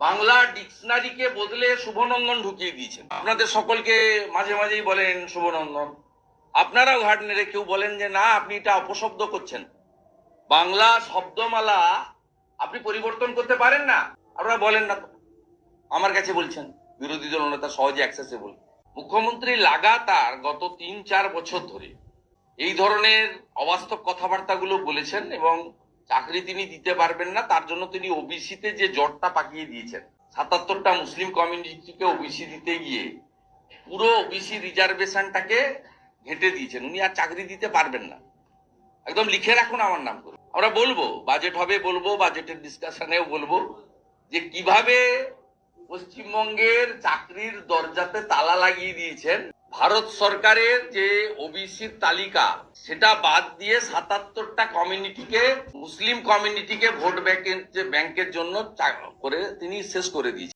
বাংলা ডিকশনারিকে বদলে শুভনন্দন ঢুকিয়ে দিয়েছেন। আপনাদের সকলকে মাঝে মাঝেই বলেন শুভনন্দন। আপনারাও ঘাট নেড়ে কেউ বলেন যে, না, আপনি এটা অপশব্দ করছেন। বাংলা শব্দমালা আপনি পরিবর্তন করতে পারেন না। আপনারা বলেন না আমার কাছে বলছেন, বিরোধী দল নেতা সহজে অ্যাক্সেসেবল মুখ্যমন্ত্রী লাগাতার গত তিন চার বছর ধরে এই ধরনের অবাস্তব কথাবার্তাগুলো বলেছেন এবং চাকরি তিনি দিতে পারবেন না, তার জন্য তিনি ওবিসিতে যে জটটা পাকিয়ে দিয়েছেন। সাতাত্তরটা মুসলিম কমিউনিটিকে ওবিসি দিতে গিয়ে পুরো ওবিসি রিজার্ভেশনটাকে ঘেঁটে দিয়েছেন। উনি আর চাকরি দিতে পারবেন না। একদম লিখে রাখুন আমার নাম করে। আমরা বলব, বাজেট হবে বলব, বাজেটের ডিসকাশনেও বলব যে কীভাবে পশ্চিমবঙ্গের চাকরির দরজাতে তালা লাগিয়ে দিয়েছেন ভারত সরকারের যে ওবিসির তালিকা, সেটা বাদ দিয়ে সাতাত্তরটা কমিউনিটিকে, মুসলিম কমিউনিটিকে ভোট ব্যাংকের ব্যাংকের জন্য করে তিনি শেষ করে দিয়েছেন।